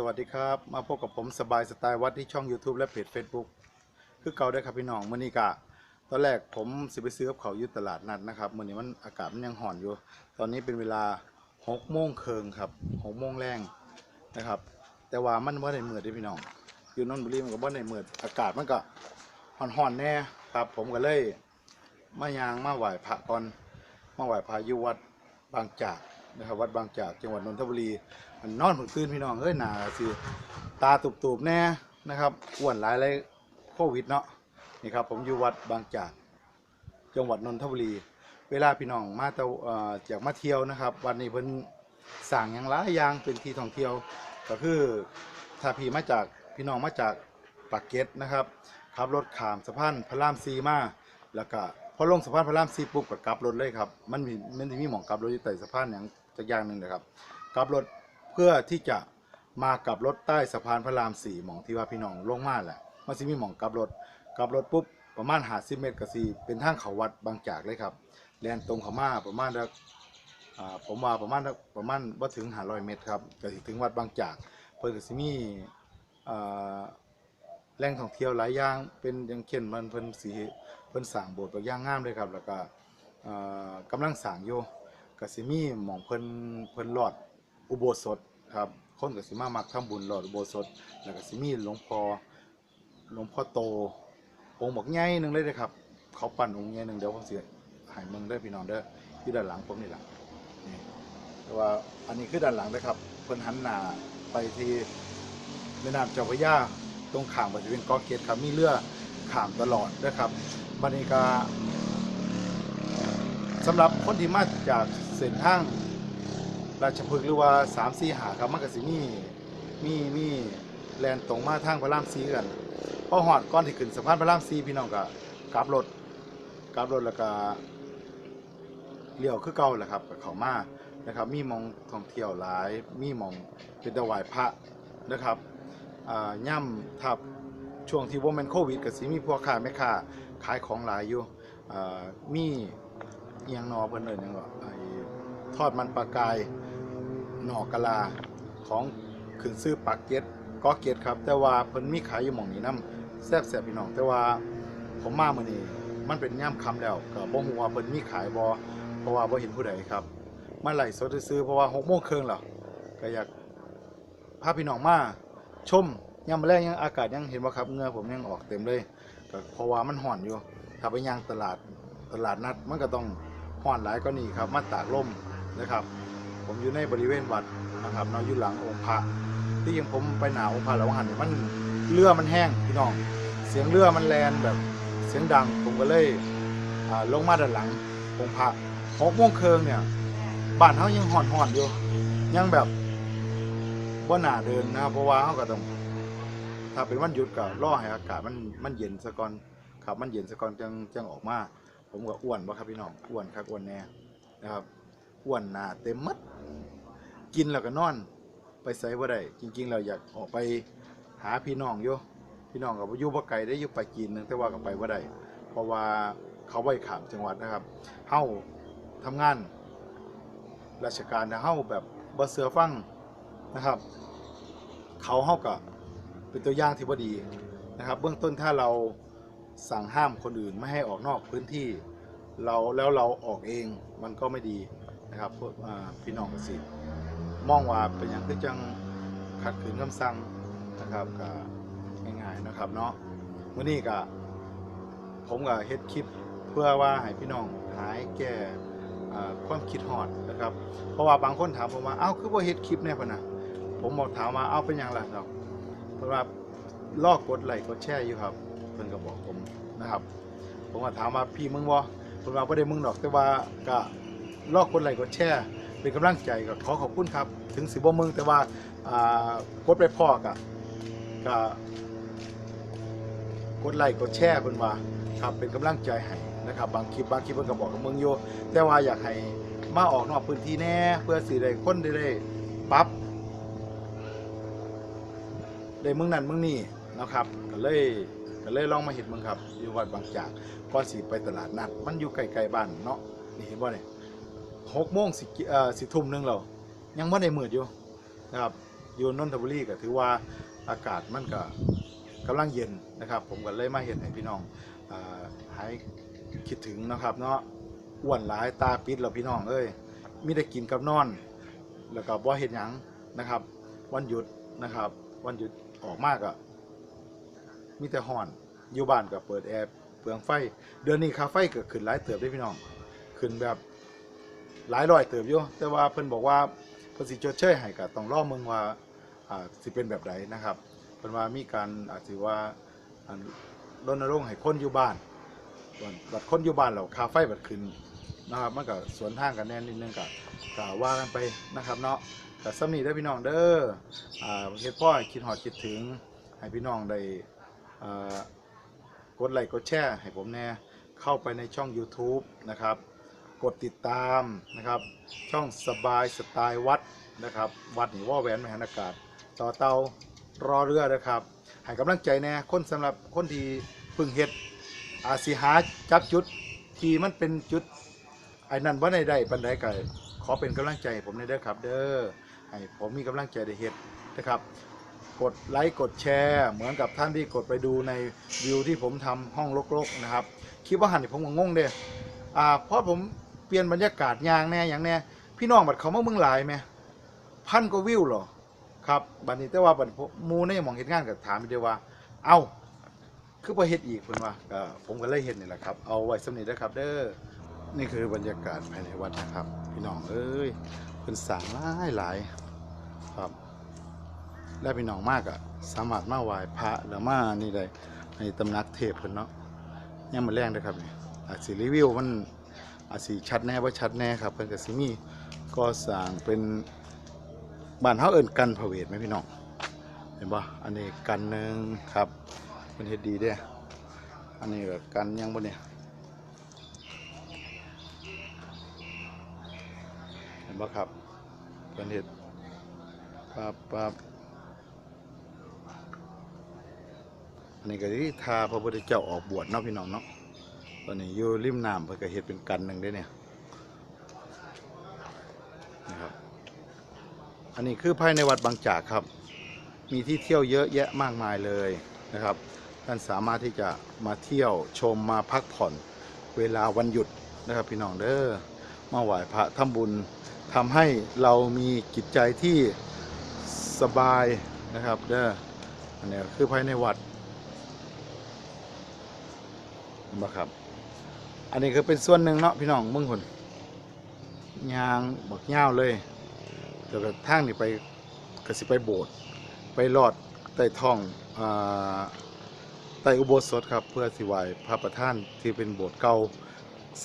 สวัสดีครับ มาพบกับผมสบายสไตล์วัดที่ช่อง YouTube และเพจ Facebook คือเก่าได้ครับพี่น้องมื่อนี้กะ ตอนแรกผมสิไปซื้อกับเขาอยู่ตลาดนัดนะครับมื่อนี้มันอากาศมันยังห่อนอยู่ ตอนนี้เป็นเวลา6โมงเคิงครับ6โมงแรงนะครับ แต่ว่ามันว่าในเมือได้พี่น้อง อยู่นนทบุรีมันก็บ่ในเมืออากาศมันก็ห่อนๆแน่ครับ ผมก็เลยมายางมาไหว้พระก่อนมาไหว้พระยู่วัดบางจาก นะครับวัดบางจากจังหวัดนนทบุรีมันนอนเพิ่งตื่นพี่น้องเอ้ยหนาสิตาตุบๆแน่นะครับอ้วนหลายเลยโควิดเนาะนี่ครับผมอยู่วัดบางจากจังหวัดนนทบุรี เวลาพี่น้องมาแต่อ่อจากมาเที่ยวนะครับ วันนี้เพิ่นสั่งอย่างหลายอย่างเป็นที่ท่องเที่ยว ก็คือถ้าพี่มาจากพี่น้องมาจากปากเกร็ดนะครับขับรถขามสะพานพระรามซีมาแล้วก็ พอลงสะพานพระรามซีปุ๊บก็กลับรถเลยครับมันมีมันสิมีหมองกลับรถอยู่ใต้สะพานอย่างจักอย่างหนึ่งนะครับ กลับรถเพื่อที่จะมากลับรถใต้สะพานพระรามสี่หมองที่ว่าพี่น้องลงมาแหละมันสิมีหมองกลับรถกลับรถปุ๊บประมาณหาสิเมตรก็สิเป็นทางเขาวัดบางจากเลยครับแลนตรงเขามาประมาณอ่าผมว่าประมาณประมาณว่าถึงหาร้อยเมตรครับก็สิถึงวัดบางจากเพิ่นก็สิมีอ่าแหล่งท่องเที่ยวหลายอย่างเป็นอย่างเช่นมันเพิ่นสิ เพิ่นสร้างโบสถ์ตัวอย่างงามเลยครับ แล้วก็อ่ากำลังสร้างอยู่ก็สิมีหม่องเพิ่นเพิ่นรอดอุโบสถครับคนก็สิมามักทำบุญหลอดอุโบสถ แล้วก็สิมีหลวงพ่อหลวงพ่อโต องค์บักใหญ่หนึ่งเลยเด้อครับ เขาปั้นองค์ใหญ่หนึ่งเดี๋ยวผมสิให้เมืองเด้อพี่น้องเด้อที่ด้านหลังผมนี่แหละนี่แต่ว่าอันนี้คือด้านหลังนะครับเพิ่นหันหน้าไปที่แม่น้ำเจ้าพระยาตรงขามก็จะเป็นกาะเกตครับมีเรือขามตลอดนะครับ บันี้ก็สำหรับคนที่มาจากเส้นทางราชพฤกษ์หรือว่าสามสี่หาครับมันก็สิมีมีมีแลนตรงมาทางพระรามสีกันพอหอดก่อนที่ขึ้นสะพานพระรามสีพี่น้องก็กลับรถกลับรถแล้วก็เลี้ยวคือเก่าแหละครับก็เขามานะครับ มีมองท่องเที่ยวหลาย มีมองเป็นตะวายพระนะครับย่ำทับช่วงที่ว่ามันโควิดก็สิมีพวกค้าแม่ค้า ขายของหลายอยู่มีเอียงนอเพิ่นเอิ้นหยังก็ไอ้ทอดมันปลากายหนอกกะลาของขึ้นซื้อปากเก็ตก็เก็ตครับ แต่ว่าเพิ่นมีขายอยู่หม่องนี้นํแซ่บแซ่บพี่น้อง แต่ว่าผมมามื้อนี้มันเป็นย่ำคำแล้วก็บ่ฮู้ว่าเพิ่นมีขายบ่เพราะว่าบ่เห็นผู้ใดครับมาไล่สดซื้อเพราะว่า6โมงครึ่งแล้วก็อยากพาพี่น้องมาชมยามมื้อแลงยังอากาศยังเห็นบ่าครับเงือผมยังออกเต็มเลย ก็เพราะว่ามันร้อนอยู่ถ้าไปย่างตลาดตลาดนัดมันก็ต้องร้อนหลายกว่านี้ครับมาตากลมนะครับ ผมอยู่ในบริเวณวัดนะครับนอนอยู่หลังองค์พระที่ยังผมไปหนาองค์พระแล้วหันเนี่ยมันเรือมันแห้งพี่น้อง เสียงเรือมันแลนแบบเสียงดังผมก็เลยลงมาด้านหลังองค์พระหกโมงเคิงเนี่ยบ้านเขายังห่อนห่อนอยู่ยังแบบว่าหนาเดินนะเพราะว่าเขาก็ต้อง ถ้าเป็นวันหยุดก็รอให้อากาศมันมันเย็นซะก่อนครับมันเย็นซะก่อนจังจังออกมา ผมก็อ้วนวะครับพี่น้องอ้วนครับอ้วนแน่นะครับอ้วนหนาเต็มมัดกินแล้วก็นอน ไปไสบ่ได้จริง ๆ เราอยากออกไปหาพี่น้องอยู่พี่น้องก็บ่อยู่บ่ไกลได้อยู่ไปกินนึงแต่ว่าก็ไปบ่ได้เพราะว่าเขาไว้ขามจังหวัดนะครับเฮาทำงาน ราชการนะเฮาแบบบ่เสือฟังนะครับ เขาเฮาก็ เป็นตัวอย่างที่บ่ดีนะครับ เบื้องต้นถ้าเราสั่งห้ามคนอื่นไม่ให้ออกนอกพื้นที่ เราแล้วเราออกเองมันก็ไม่ดีนะครับพวกพี่น้องเกษตรมองว่าเป็นอย่างคือจังขัดขืนคำสั่งนะครับก็ง่ายๆนะครับเนาะวันนี้ก็ผมก็เฮ็ดคลิปเพื่อว่าให้พี่น้องหายแก้อ่ความคิดฮอดนะครับ เพราะว่าบางคนถามผมว่า เอ้า คือบ่เฮ็ดคลิปแน่ปะนะผมบอกถามว่า เอ้า เป็นหยังล่ะครับ เพราะว่าลอกกดไลค์กดแชร์อยู่ครับเพิ่นก็บอกผมนะครับ ผมก็ถามว่าพี่มึงบ่เพิ่นว่าบ่ได้มึงดอกแต่ว่าก็ลอกกดไลค์กดแชร์เป็นกำลังใจก็ขอขอบคุณครับ ถึงสิบ่มึงแต่ว่าอ่ากดไปพอกะก็กดไลค์กดแชร์เพิ่นว่าครับเป็นกำลังใจให้นะครับบางคลิปบางคลิปเพิ่นก็บอกกับมึงอยู่แต่ว่าอยากให้มาออกนอกพื้นที่แน่เพื่อสิได้คนได้ได้ปรับ ได้มึงนั่นมึงนี่นะครับก็เลยก็เลยลองมาเห็นมึงครับอยู่วัดบางจากก่อนสิไปตลาดนัดมันอยู่ใกลๆบ้านเนาะนี่เห็นบ่เนี่ยหกโมงสิเอ่อสิทุ่มหนึงแล้วยังไม่ได้มืดอยู่นะครับอยู่นนทบุรีก็ถือว่าอากาศมันก็กำลังเย็นนะครับ ผมก็เลยมาเห็นให้พี่น้องอ่าหายคิดถึงนะครับ เนาะอ้วนหลายตาปิดแล้วพี่น้องเอ้ยมีแต่กินกับนอน แล้วก็บ่เห็นหยังนะครับ วันหยุดนะครับ วันหยุด ออกมากอะมีแต่ห่อนอยู่บ้านก็เปิดแอร์เปลืองไฟ เดือนนี้ค่าไฟก็ขึ้นหลายเติบได้พี่น้อง ขึ้นแบบหลายร้อยเติบอยู่แต่ว่าเพิ่นบอกว่าเพิ่นสิชดเชยให้ก็ต้องรอเมืองว่าอ่าสิเป็นแบบใดนนะครับเพิ่นว่ามีการอาจสิว่าอ่ารณรงค์ให้คนอยู่บ้านบัดบัดคนอยู่บ้านแล้วค่าไฟบัดขึ้นนะครับมันก็สวนทางกันแน่นิดนึงก็ก็ว่ากันไปนะครับเนาะ ก็สำนีเด้พี่น้องเด้ออ่าเฮ็ดพ่อคิดฮอดคิดถึง ให้พี่น้องได้อ่ากดไลค์กดแชร์ให้ผมแน่เข้าไปในช่อง YouTube นะครับ กดติดตามนะครับ ช่องสบายสไตล์วัดนะครับ วัดหนีว่าแหวนมหานอากาศ ต่อเตารอเรือนะครับให้กำลังใจแน่คนสำหรับคนที่พึ่งเฮ็ดอาสิหาจับจุดที่มันเป็นจุดไอ้นั่นว่าในใดปันใดก็ขอเป็นกำลังใจผมในเด้อครับ เด้อ ให้ผมมีกำลังใจได้เฮ็ดนะครับกดไลค์กดแชร์ เหมือนกับท่านที่กดไปดูในวิวที่ผมทำห้องรกๆนะครับคลิปว่าหันผมก็งงเด้อ่าเพราะผมเปลี่ยนบรรยากาศยางแน่อย่างแน่พี่น้องบัดเขามาเมืองหลายไหมพันกว่าวิวหรอครับบัดนี้แต่ว่าบัดผมมูในหมองเห็นงานก็ถามอีกเดียวว่า เอ้าคือพอเฮ็ดอีกเพิ่นว่าผมก็เลยเฮ็ดนี่แหละครับ เอาไว้สำนีนะครับเด้อ นี่คือบรรยากาศภายในวัดนะครับ พี่น้องเอ้ยเพิ่นสร้างหลายหลายครับและพี่น้องมากอะสามารถมาไหว้พระแล้วมานี่ได้ในตำนักเทพเพิ่นเนาะยังมาแรงเด้ครับนี่อาจสิรีวิวมันอาจสิชัดแน่ว่าชัดแน่ครับเพิ่นก็สิมีก็สร้างเป็นบ้านเฮาเอิ้นกันพระเวทไหมพี่น้องเห็นบ่อันนี้กันหนึ่งครับเพิ่นเฮ็ดดีเด้อันนี้ก็กันยังบ่เนี่ยเห็น บ่ครับเพิ่นเฮ็ดปั๊บปั๊บอันนี้ก็ที่ทาพระพุทธเจ้าออกบวชเนาะพี่น้องเนาะตอนนี้อยู่ริมน้ำเพื่อก็เฮ็ดเป็นกันหนึ่งได้เนี่ยนะครับอันนี้คือภายในวัดบางจากครับ มีที่เที่ยวเยอะแยะมากมายเลยนะครับ ท่านสามารถที่จะมาเที่ยวชมมาพักผ่อนเวลาวันหยุดนะครับพี่น้องเด้อมาไหว้พระทำบุญ ทำให้เรามีจิตใจที่สบายนะครับเด้ออันนี้คือภายในวัดเห็นบ่ครับ อันนี้คือเป็นส่วนหนึ่งเนาะพี่น้องเมึงคนยางบักยาเลยเดี๋ยวก็ทางนี่ไปก็สิไปโบสถ์ไปลอดใต้ท้องอ่าใต้อุโบสถครับ เพื่อสิไหว้พระประธานที่เป็นโบสถ์เก่า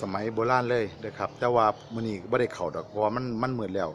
สมัยโบราณเลยนะครับ แต่ว่ามื้อนี้บ่ได้เข้าดอกเพราะว่ามันมันมืดแล้ว